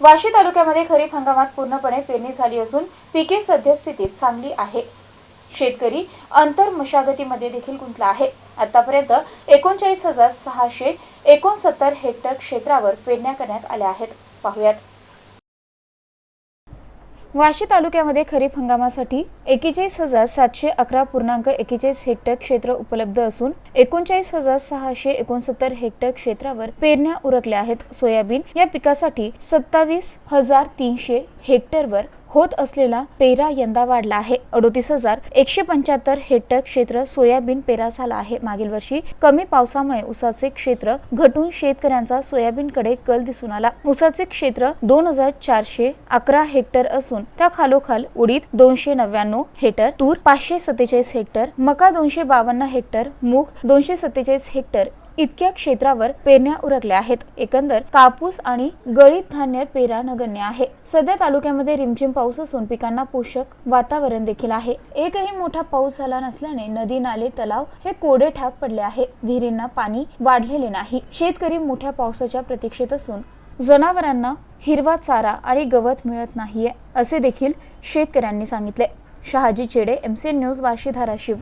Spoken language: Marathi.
वाशी तालुक्यामध्ये खरीप हंगामात पूर्णपणे पेरणी झाली असून पिके सद्यस्थितीत चांगली आहे. शेतकरी अंतर मशागतीमध्ये देखील गुंतला आहे. आतापर्यंत एकोणचाळीस हजार सहाशे एकोणसत्तर हेक्टर क्षेत्रावर पेरण्या करण्यात आल्या आहेत. पाहुयात. वाशी तालुक्यामध्ये खरीप हंगामासाठी एकेचाळीस हजार सातशे अकरा पूर्णांक एकेचाळीस हेक्टर क्षेत्र उपलब्ध असून एकोणचाळीस हजार सहाशे एकोणसत्तर हेक्टर क्षेत्रावर पेरण्या उरकल्या आहेत. सोयाबीन या पिकासाठी सत्तावीस हजार तीनशे हेक्टरवर होत असलेला पेरा यंदा वाढला आहे. अडोतीस हजार एकशे पंच्याहत्तर हेक्टर क्षेत्र सोयाबीन पेरा झाला आहे. मागील वर्षी कमी पावसामुळे उसाचे क्षेत्र घटून शेतकऱ्यांचा सोयाबीनकडे कल दिसून आला. उसाचे क्षेत्र दोन हजार चारशे अकरा हेक्टर असून त्या खालोखाल उडीद दोनशे नव्याण्णव हेक्टर तूर पाचशे सत्तेचाळीस हेक्टर मका दोनशे बावन्न हेक्टर मूग दोनशे सत्तेचाळीस हेक्टर इतक्या क्षेत्रावर पेरण्या उरकल्या आहेत. एकंदर कापूस आणि गळीत धान्य पेरा नगण्य आहे. सध्या तालुक्यामध्ये रिमझिम पाऊस असून पिकांना पोषक वातावरण देखील आहे. एकही मोठा पाऊस झाला नसल्याने नदी नाले तलाव हे कोडे ठाक पडले आहे. विहिरींना पाणी वाढलेले नाही. शेतकरी मोठ्या पावसाच्या प्रतीक्षेत असून जनावरांना हिरवा चारा आणि गवत मिळत नाहीये असे देखील शेतकऱ्यांनी सांगितले. शहाजी चेडे एमसीएन न्यूज वाशी धाराशिव.